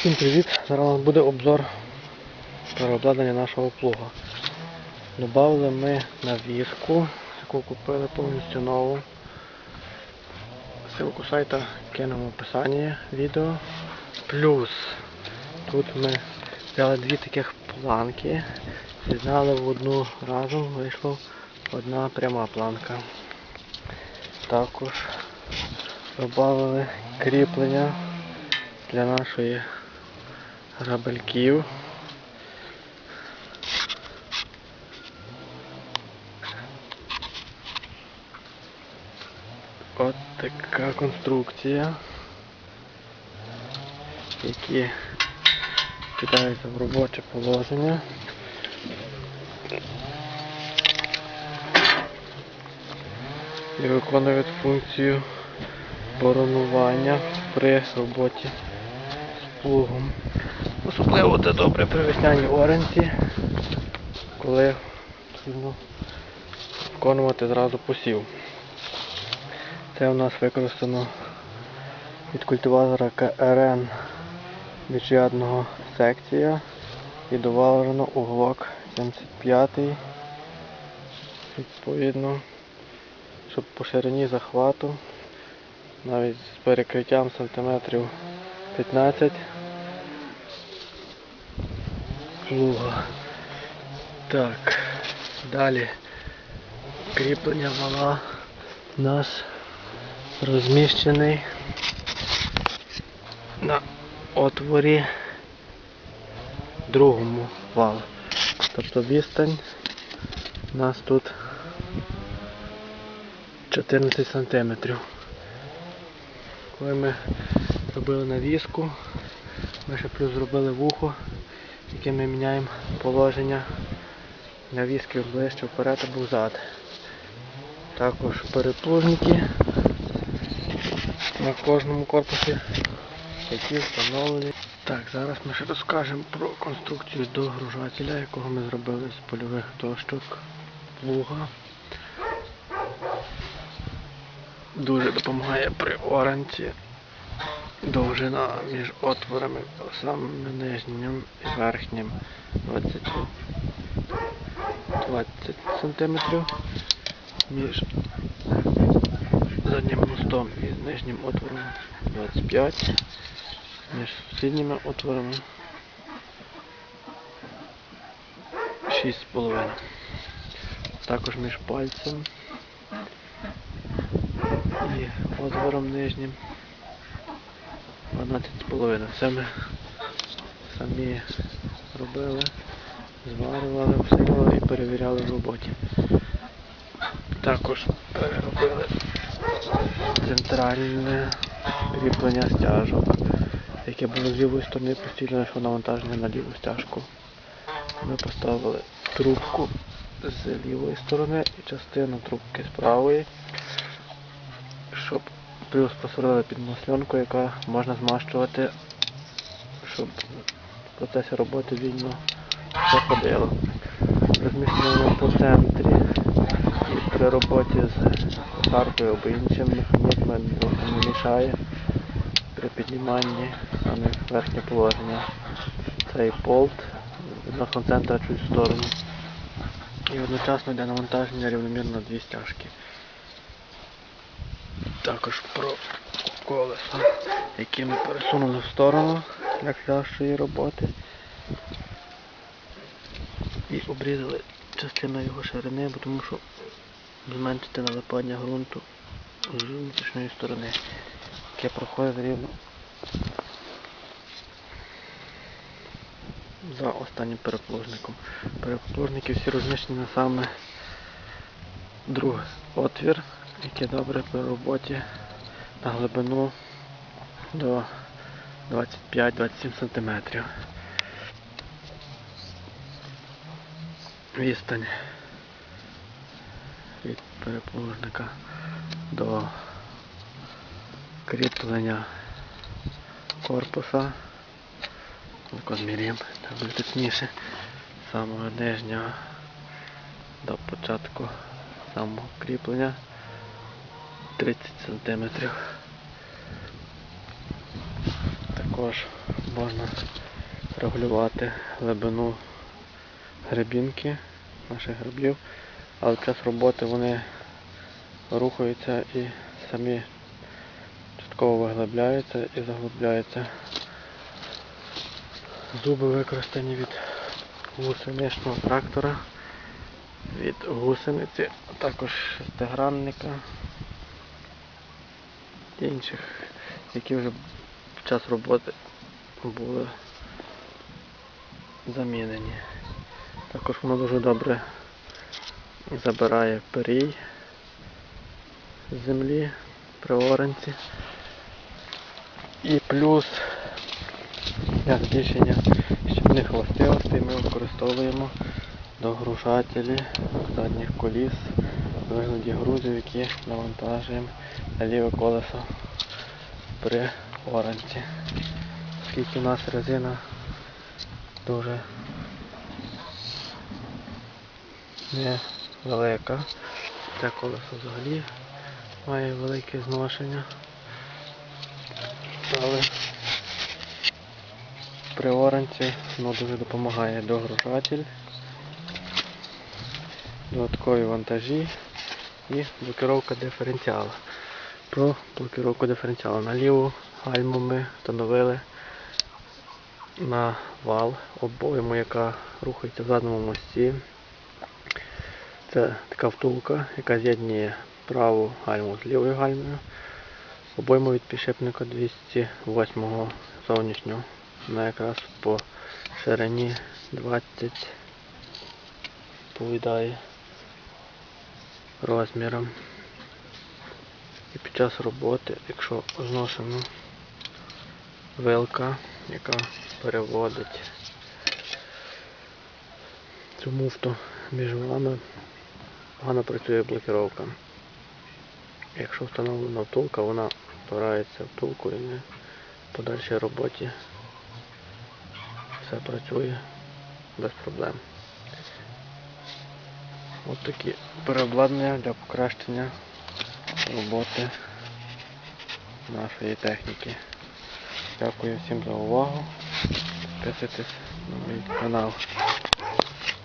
Всім привіт! Зараз у нас буде обзор переобладнання нашого плуга. Добавили ми навіску, яку купили повністю нову. Ссылку сайта кинемо в описанні відео. Плюс тут ми взяли дві таких планки, з'єднали в одну разом, вийшла одна пряма планка. Також додали кріплення для нашої грабельків. От така конструкція, які кидаються в робоче положення. І виконують функцію боронування при роботі з плугом. Особливо це добре при весняній оренці, коли потрібно виконувати зразу посів. Це у нас використано від культиватора КРН міжрядного секція і довалено углок 75 відповідно, щоб по ширині захвату навіть з перекриттям сантиметрів 15 плуга. Так, далі кріплення вала у нас розміщений на отворі другому валу. Тобто відстань у нас тут 14 сантиметрів. Коли ми робили навіску, ми ще плюс зробили вухо, яке ми міняємо положення навіски ближче вперед або взад. Також переплужники на кожному корпусі, які встановлені. Так, зараз ми ще розкажемо про конструкцію догружателя, якого ми зробили з польових дощок плуга. Дуже допомагає при оранці довжина між отворами самим нижнім і верхнім 20, 20 см між заднім мостом і нижнім отвором 25 між сусідніми отворами 6,5 також між пальцем і отвором нижнім 12,5. Все ми самі робили, зварювали, обсилювали і перевіряли в роботі. Також переробили центральне кріплення стяжок, яке було з лівої сторони постійно йшло навантаження на ліву стяжку. Ми поставили трубку з лівої сторони і частину трубки з правої, щоб плюс посверлили під маслянку, яка можна змащувати, щоб в процесі роботи вільно все ходило. Розміщено по центрі і при роботі з косаркою або іншим механізмом не мішає при підніманні саме верхнє положення. Цей болт відносно центра чуть в сторону. І одночасно для навантаження рівномірно дві стяжки. Також про колесо, яке ми пересунули в сторону для кращої роботи. І обрізали частину його ширини, тому що зменшити налипання ґрунту з внутрішньої сторони, яке проходить рівно за останнім переплужником. Переплужники всі розміщені на саме другий отвір, який добре при роботі на глибину до 25-27 см. Відстань від переплужника до кріплення корпуса. Так буде точніше. З Самого нижнього до початку самого кріплення 30 см. Також можна регулювати глибину гребінки наших грибів, але під час роботи вони рухаються і самі частково виглибляються і заглибляються. Зуби використані від гусеничного трактора, від гусениці, а також шестигранника і інших, які вже під час роботи були замінені. Також воно дуже добре забирає перій з землі при оранці. І плюс для збільшення щільних властивостей ми використовуємо догружателі задніх коліс у вигляді грузів, які навантажуємо на ліве колесо при оранці. Оскільки у нас резина дуже невелика, це колесо взагалі має велике зношення. Але при оранці воно дуже допомагає догружатель, додаткові вантажі і блокировка диференціала. Про блокировку диференціалу. На ліву гальму ми встановили на вал обойму, яка рухається в задньому мості. Це така втулка, яка з'єднує праву гальму з лівою гальмою. Обойму від підшипника 208 зовнішнього. Вона якраз по ширині 20 відповідає розмірам. І під час роботи, якщо зношена вилка, яка переводить цю муфту між вами, погано працює блокировка. Якщо встановлена втулка, вона впирається в втулку і в подальшій роботі все працює без проблем. Ось такі переобладнання для покращення роботи нашої техніки. Дякую всім за увагу. Підписуйтесь на мій канал.